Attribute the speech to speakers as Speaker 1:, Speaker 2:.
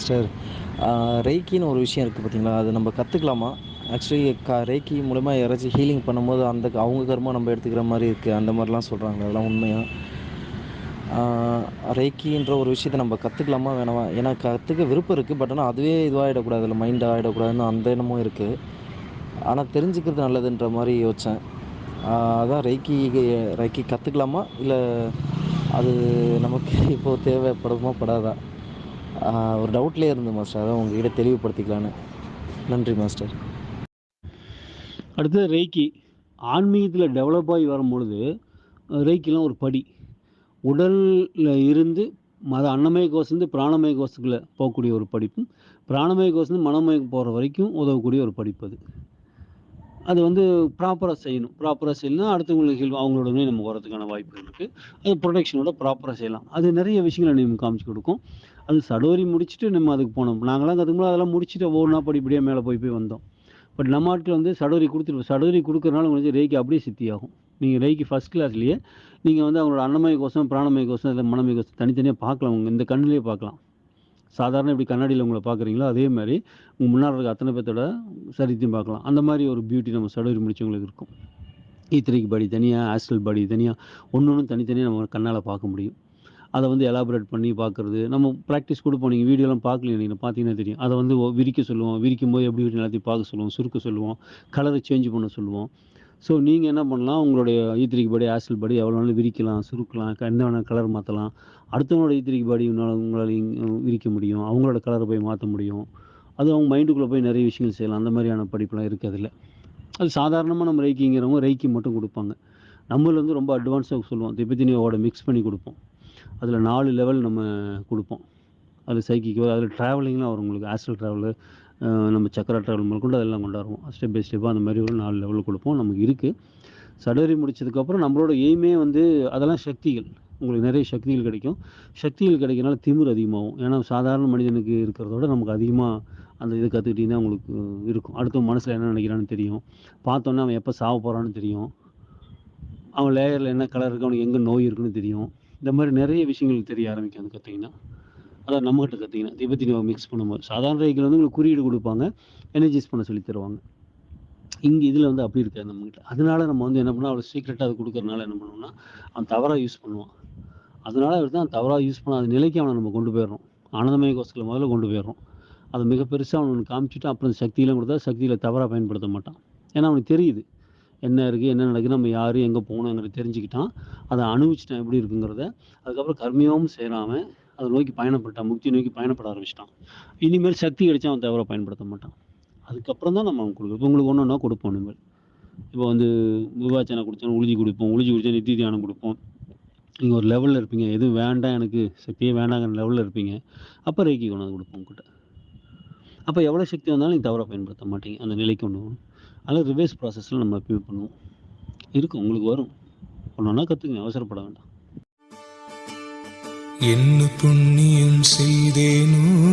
Speaker 1: Master. ரெய்க்கின்னு ஒரு விஷயம் இருக்குது பார்த்தீங்களா அது நம்ம கற்றுக்கலாமா ஆக்சுவலி க ரேக்கி மூலமாக யாராச்சும் ஹீலிங் பண்ணும்போது அந்த அவங்க கர்மா நம்ம எடுத்துக்கிற மாதிரி இருக்குது அந்த மாதிரிலாம் சொல்கிறாங்க அதெல்லாம் உண்மையாக ரேக்கின்ற ஒரு விஷயத்த நம்ம கற்றுக்கலாமா வேணாமா? ஏன்னா கற்றுக்க விருப்பம் இருக்குது பட் ஆனால் அதுவே இதுவாகிடக்கூடாது இல்லை மைண்ட் ஆகிடக்கூடாதுன்னு அந்த எண்ணமும் இருக்குது ஆனால் தெரிஞ்சுக்கிறது நல்லதுன்ற மாதிரி யோசித்தேன் அதான் ரைக்கி ரைக்கி கற்றுக்கலாமா இல்லை அது நமக்கு இப்போது தேவைப்படுமா? படாதா? ஒரு டவுட்லேயே இருந்தேன் மாஸ்டர் அதான் உங்ககிட்ட தெளிவுபடுத்திக்கலான்னு நன்றி மாஸ்டர்
Speaker 2: அடுத்தது ரேக்கி ஆன்மீகத்தில் டெவலப் ஆகி வரும்பொழுது ரேக்கிலாம் ஒரு படி. உடலில் இருந்து மத அன்னமய கோஷந்து பிராணமய கோஷத்துக்குள்ளே போகக்கூடிய ஒரு படிப்பும் பிராணமய கோஷந்து மனமய போகிற வரைக்கும் உதவக்கூடிய ஒரு படிப்பு அது. அது வந்து ப்ராப்பராக செய்யணும். ப்ராப்பராக செய்யணும்னா அடுத்தவங்களுக்கு ஹெல்ப் அவங்களோட நோய் நம்ம வரதுக்கான வாய்ப்புகள் இருக்குது அது ப்ரொடெக்ஷனோட ப்ராப்பராக செய்யலாம். அது நிறைய விஷயங்களை நம்ம காமிச்சு கொடுக்கும். அது சடோரி முடிச்சுட்டு நம்ம அதுக்கு போனோம். நாங்களாம் கற்றுக்கும்போது அதெல்லாம் முடிச்சுட்டு ஒவ்வொன்றா படிப்படியாக மேலே போய் போய் வந்தோம். பட் நம்ம ஆட்கள் வந்து சடோரி கொடுத்துருப்போம் சடோரி கொடுக்குறதுனால உங்களுக்கு ரேக்கி அப்படியே சித்தியாகும். நீங்கள் ரேக்கி ஃபஸ்ட் கிளாஸ்லேயே நீங்கள் வந்து அவங்களோட அன்னமய கோஷம் பிராணமய கோஷம் இல்லை மனமய கோஷம் தனித்தனியாக பார்க்கலாம். உங்கள் இந்த கண்ணிலே பார்க்கலாம். சாதாரண இப்படி கண்ணாடியில் உங்களை பார்க்குறீங்களோ அதே மாதிரி உங்கள் முன்னாடி இருக்க அத்தனை பேர்த்தோட சரித்தையும் பார்க்கலாம். அந்த மாதிரி ஒரு பியூட்டி நம்ம சடவரி முடிச்சவங்களுக்கு இருக்கும். E ஈத்திரிக் பாடி தனியாக ஆஸ்ட்ரல் பாடி தனியாக ஒன்று ஒன்றும் தனித்தனியாக நம்ம கண்ணால் பார்க்க முடியும். அதை வந்து எலாபரேட் பண்ணி பார்க்குறது. நம்ம ப்ராக்டிஸ் கொடுப்போம் நீங்கள் வீடியோலாம் பார்க்கல நீங்கள் பார்த்தீங்கன்னா தெரியும். அதை வந்து விரிக்க சொல்லுவோம். விரிக்கும் போது எப்படி எல்லாத்தையும் பார்க்க சொல்லுவோம். சுருக்க சொல்லுவோம். கலரை சேஞ்ச் பண்ண சொல்லுவோம். ஸோ நீங்கள் என்ன பண்ணலாம்? உங்களுடைய ஈத்திரிக்கு படி ஆசல் படி எவ்வளோ நாளும் விரிக்கலாம் சுருக்கலாம். என்ன வேணால் கலர் மாற்றலாம் அடுத்தவங்களோட ஈத்திரிக்கு படி உங்களால் உங்களால் விரிக்க முடியும். அவங்களோட கலரை போய் மாற்ற முடியும். அது அவங்க மைண்டுக்குள்ளே போய் நிறைய விஷயங்கள் செய்யலாம். அந்த மாதிரியான படிப்புலாம் இருக்குது அதில். அது சாதாரணமாக நம்ம ரைக்கிங்கிறவங்க ரைக்கி மட்டும் கொடுப்பாங்க. நம்மள வந்து ரொம்ப அட்வான்ஸாக சொல்லுவோம். திபெத்தினியோட மிக்ஸ் பண்ணி கொடுப்போம். அதில் நாலு லெவல் நம்ம கொடுப்போம். அதில் சைக்கிக்கு அதில் ட்ராவலிங்லாம் வரும் உங்களுக்கு ஆஸ்ட்ரல் ட்ராவலு நம்ம சக்கர ட்ராவல் முதற்கொண்டு அதெல்லாம் கொண்டாடுவோம். ஸ்டெப் பை ஸ்டெப்பாக அந்த மாதிரி ஒரு நாலு லெவல் கொடுப்போம். நமக்கு இருக்குது சடரி முடிச்சதுக்கப்புறம் நம்மளோட எய்மே வந்து அதெல்லாம் சக்திகள். உங்களுக்கு நிறைய சக்திகள் கிடைக்கும். சக்திகள் கிடைக்கிறனால திமிர் அதிகமாகும். ஏன்னா சாதாரண மனிதனுக்கு இருக்கிறத விட நமக்கு அதிகமாக அந்த இது கற்றுக்கிட்டிங்கன்னா உங்களுக்கு இருக்கும். அடுத்த மனசில் என்ன நினைக்கிறான்னு தெரியும். பார்த்தோன்னே அவன் எப்போ சாவ போகிறான்னு தெரியும். அவன் லேயரில் என்ன கலர் இருக்குது அவனுக்கு எங்கே நோய் இருக்குன்னு தெரியும். இந்த மாதிரி நிறைய விஷயங்கள் தெரிய ஆரம்பிக்கும் அது கற்றுக்கிங்கன்னா அதான் நம்மகிட்ட கற்றிங்கன்னா தீபத்தி மிக்ஸ் பண்ணும்போது. சாதாரண ரைக்கில் வந்து உங்களுக்கு குறியீடு கொடுப்பாங்க எனர்ஜைஸ் பண்ண சொல்லி தருவாங்க. இங்கே இதில் வந்து அப்படி இருக்காது நம்மகிட்ட. அதனால நம்ம வந்து என்ன பண்ணோம்? அவ்வளோ சீக்கிரட்டாக அது கொடுக்குறனால என்ன பண்ணுவோம்னா அவன் தவறாக யூஸ் பண்ணுவான். அதனால அவர் தான் தவறாக யூஸ் பண்ண நிலைக்கு அவனை நம்ம கொண்டு போயிடுறோம். ஆனந்தமய கோஷத்தில் முதல்ல கொண்டு போயிடுறோம். அதை மிக பெருசாக அவனுக்கு காமிச்சிட்டு அப்புறம் சக்தியெலாம் கொடுத்தா சக்தியில் தவறாக பயன்படுத்த மாட்டான். ஏன்னா அவனுக்கு தெரியுது. என்ன இருக்குது என்ன நடக்குது நம்ம யார் எங்கே போகணுங்கிறத தெரிஞ்சுக்கிட்டான். அதை அனுபவிச்சிட்டான் எப்படி இருக்குங்கிறத. அதுக்கப்புறம் கர்மியாவும் சேராமல் அதை நோக்கி பயணப்பட்டான். முக்தி நோக்கி பயணப்பட ஆரம்பிச்சிட்டான். இனிமேல் சக்தி கிடைச்சா அவன் தவறாக பயன்படுத்த மாட்டான். அதுக்கப்புறம் தான் நம்ம அவன் கொடுக்குறோம் இப்போ உங்களுக்கு ஒன்று ஒன்றா கொடுப்போம் இனிமேல். இப்போ வந்து விவாச்சனை கொடுத்தோம் உழுதி கொடுப்போம். உழுதி குடித்தா நித்தி தியானம் கொடுப்போம். நீங்கள் ஒரு லெவலில் இருப்பீங்க. எதுவும் வேண்டாம் எனக்கு சக்தியே வேண்டாங்கிற லெவலில் இருப்பீங்க. அப்போ ரேக்கி கொண்டாந்து கொடுப்போம் உங்ககிட்ட அப்போ எவ்வளோ சக்தி வந்தாலும் நீங்கள் தவறாக பயன்படுத்த மாட்டீங்க. அந்த நிலைக்கு கொண்டு அதனால் ரிவர்ஸ் ப்ராசஸில் நம்ம எப்பயுமே பண்ணுவோம். இருக்கும் உங்களுக்கு வரும். ஒன்று ஒன்றா கற்றுக்குங்க அவசரப்பட வேண்டாம்.
Speaker 3: என்ன புண்ணியம் செய்தேனோ